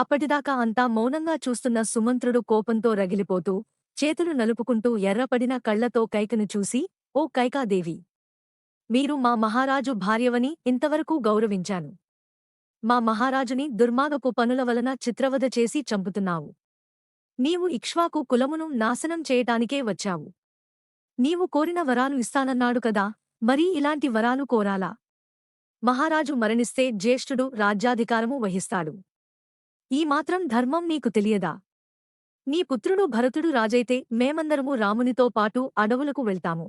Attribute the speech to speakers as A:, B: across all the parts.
A: అప్పటిదాకా అంతా మౌనంగా చూస్తున్న సుమంత్రుడు కోపంతో రగిలిపోతూ చేతులు నలుపుకుంటూ ఎర్రపడిన కళ్ళతో కైకను చూసి ఓ కైకాదేవి! మీరు మా మహారాజు భార్యవని ఇంతవరకు గౌరవించాను. మా మహారాజుని దుర్మార్గపు పనుల వలన చిత్రవధ చేసి చంపుతున్నావు. నీవు ఇక్ష్వాకు కులమును నాశనం చేయటానికే వచ్చావు. నీవు కోరిన వరాలు ఇస్తానన్నాడు కదా మరీ ఇలాంటి వరాలు కోరాలా? మహారాజు మరణిస్తే జ్యేష్ఠుడు రాజ్యాధికారము వహిస్తాడు. ఈ మాత్రం ధర్మం నీకు తెలియదా? నీ పుత్రుడు భరతుడు రాజైతే మేమందరము రామునితో పాటు అడవులకు వెళ్తాము.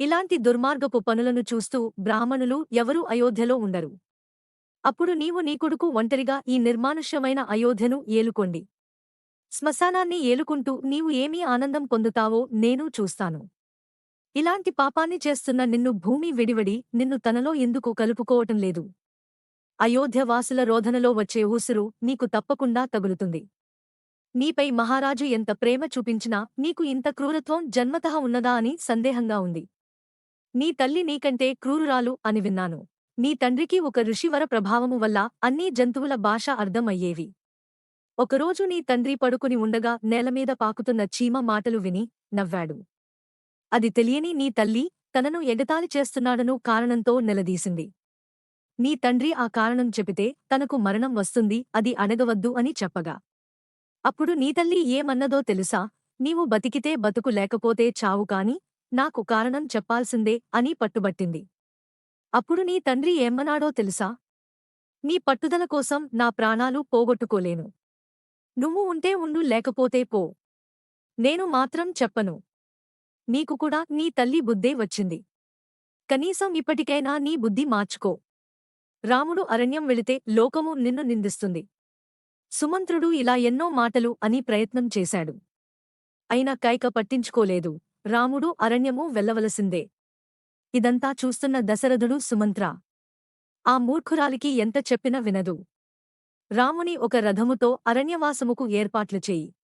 A: ఇలాంటి దుర్మార్గపు పనులను చూస్తూ బ్రాహ్మణులు ఎవరూ అయోధ్యలో ఉండరు. అప్పుడు నీవు నీ కొడుకు ఒంటరిగా ఈ నిర్మానుష్యమైన అయోధ్యను ఏలుకోండి. శ్మశానాన్ని ఏలుకుంటూ నీవు ఏమీ ఆనందం పొందుతావో నేను చూస్తాను. ఇలాంటి పాపాన్ని చేస్తున్న నిన్ను భూమి విడివడి నిన్ను తనలో ఎందుకు కలుపుకోవటం లేదు. అయోధ్యవాసుల రోధనలో వచ్చే ఊసురు నీకు తప్పకుండా తగులుతుంది. నీపై మహారాజు ఎంత ప్రేమ చూపించినా నీకు ఇంత క్రూరత్వం జన్మతః ఉన్నదా అని సందేహంగా ఉంది. నీ తల్లి నీకంటే క్రూరురాలు అని విన్నాను. నీ తండ్రికి ఒక ఋషివర ప్రభావము వల్ల అన్నీ జంతువుల భాష అర్థం అయ్యేవి ఒకరోజు నీ తండ్రి పడుకుని ఉండగా నేలమీద పాకుతున్న చీమ మాటలు విని నవ్వాడు. అది తెలియని నీ తల్లి తనను ఎగతాళి చేస్తున్నాడను కారణంతో నిలదీసింది. నీ తండ్రి ఆ కారణం చెబితే తనకు మరణం వస్తుంది అది అడగవద్దు అని చెప్పగా. అప్పుడు నీ తల్లి ఏమన్నదో తెలుసా? నీవు బతికితే బతుకు లేకపోతే చావు కాని నాకు కారణం చెప్పాల్సిందే అని పట్టుబట్టింది. అప్పుడు నీ తండ్రి ఏమన్నాడో తెలుసా? నీ పట్టుదల కోసం నా ప్రాణాలు పోగొట్టుకోలేను. నువ్వు ఉంటే ఉండు లేకపోతే పో. నేను మాత్రం చెప్పను. నీకు కూడా నీ తల్లి బుద్ధే వచ్చింది. కనీసం ఇప్పటికైనా నీ బుద్ధి మార్చుకో. రాముడు అరణ్యం వెళితే లోకము నిన్ను నిందిస్తుంది. సుమంత్రుడు ఇలా ఎన్నో మాటలు అని ప్రయత్నం చేశాడు. అయినా కైక పట్టించుకోలేదు. రాముడు అరణ్యము వెళ్ళవలసిందే ఇదంతా చూస్తున్న దశరథుడు సుమంత్ర. ఆ మూర్ఖురాలికి ఎంత చెప్పినా వినదు. రాముని ఒక రథముతో అరణ్యవాసముకు ఏర్పాట్లు చెయ్యి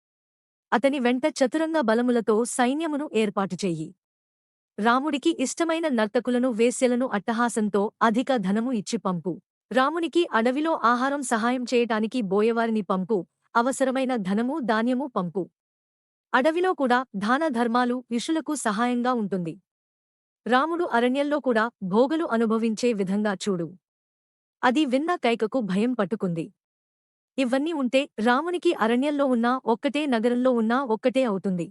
A: అతని వెంట చతురంగ బలములతో సైన్యమును ఏర్పాటు చెయ్యి రాముడికి ఇష్టమైన నర్తకులను వేశ్యలను అట్టహాసంతో అధిక ధనము ఇచ్చి పంపు. రామునికి అడవిలో ఆహారం సహాయం చేయటానికి బోయవారిని పంపు. అవసరమైన ధనము ధాన్యము పంపు. అడవిలో కూడా దాన ధర్మాలు విషులకు సహాయంగా ఉంటుంది. రాముడు అరణ్యంలో కూడా భోగలు అనుభవించే విధంగా చూడు. అది విన్న కైకకు భయం పట్టుకుంది. ఇవన్నీ ఉంటే రామునికి అరణ్యంలో ఉన్నా ఒక్కటే నగరంలో ఉన్నా ఒక్కటే అవుతుంది.